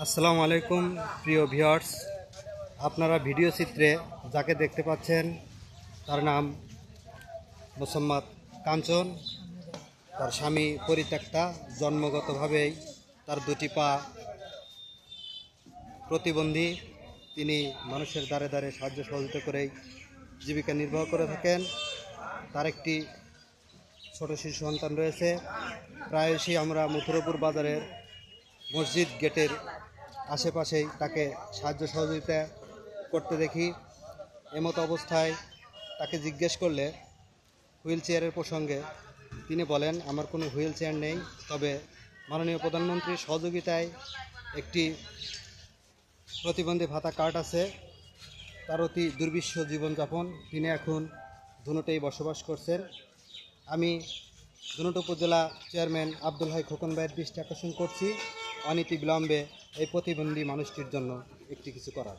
আসসালামু আলাইকুম, প্রিয় ভিউয়ার্স। আপনারা ভিডিও চিত্রে যাকে দেখতে পাচ্ছেন, তার নাম মোসাম্মদ কাঞ্চন। তার স্বামী পরিত্যক্তা, জন্মগতভাবেই তার দুটি পা প্রতিবন্ধী। তিনি মানুষের দ্বারে দ্বারে সাহায্য সহযোগিতা করেই জীবিকা নির্বাহ করে থাকেন। তার একটি ছোট শিশু সন্তান রয়েছে। প্রায়শই আমরা মথুরাপুর বাজারের মসজিদ গেটের আশেপাশেই তাকে সাহায্য সহযোগিতা করতে দেখি। এমতো অবস্থায় তাকে জিজ্ঞেস করলে হুইল চেয়ারের প্রসঙ্গে তিনি বলেন, আমার কোনো হুইল চেয়ার নেই, তবে মাননীয় প্রধানমন্ত্রীর সহযোগিতায় একটি প্রতিবন্ধী ভাতা কার্ড আছে। তার অতি দুর্বিশ্ব জীবনযাপন। তিনি এখন ধুনুটেই বসবাস করছেন। আমি ধুনুট উপজেলা চেয়ারম্যান আব্দুল হাই খোকন ভাইয়ের দৃষ্টি আকর্ষণ করছি। অনীতি বিলম্বে এই প্রতিবন্ধী মানুষটির জন্য একটি কিছু করার।